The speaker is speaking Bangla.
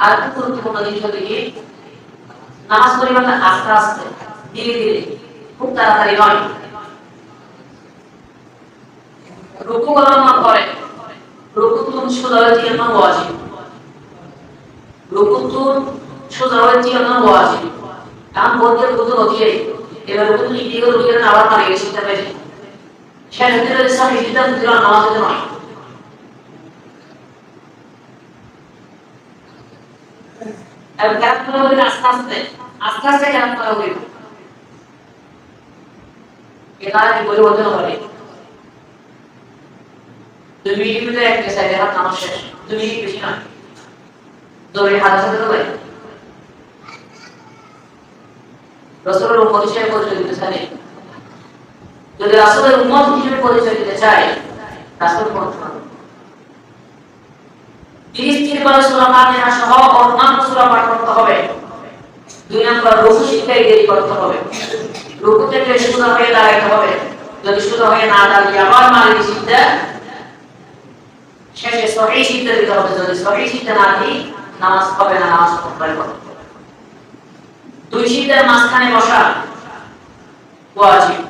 আর একটা গুরুত্বপূর্ণ জিনিস হলো কি, নামাজ পরিমাণটা আস্তে আস্তে, ধীরে ধীরে, খুব তাড়াতাড়ি নয়। রুকু করানোর পরে রুকু তুন সোজা হয়ে চিয়ানো ওয়াজিব রুকু তুন সোজা হয়ে চিয়ানো ওয়াজিব কারণ বলতে রুকু তুন অধিয়ে এবার রুকু তুন ইতিকে রুকু আবার পারে গেছে সেটা বেশি। শেষ হতে হলে সহি সিদ্ধান্ত দিল নামাজ হতে নয়। এবং কেরাত করা হবে আস্তে আস্তে আস্তে আস্তে কেরাত করা হবে এটা কি পরিবর্তন হবে। একটা সাইডে হাত বেশি নয় দৌড়ে হাত হাতে দেবে পরিচয় যদি রাসুলের উম্মত হিসেবে পরিচয় দিতে চাই রাসুল পড়তে তিন করে সুরা সহ অন্যান্য সুরা পাঠ করতে হবে। দুই নম্বর, রুকু শিক্ষায় দেরি করতে হবে। রুকু থেকে সোজা হয়ে দাঁড়াইতে হবে। যদি সোজা হয়ে না দাঁড়িয়ে আবার মালিক সিদ্ধা শেষে সহি সিদ্ধা দিতে হবে। যদি সহি সিদ্ধা না দিই, নামাজ হবে না, নামাজ পড়তে হবে। দুই সিদ্ধার মাঝখানে বসা ওয়াজিব।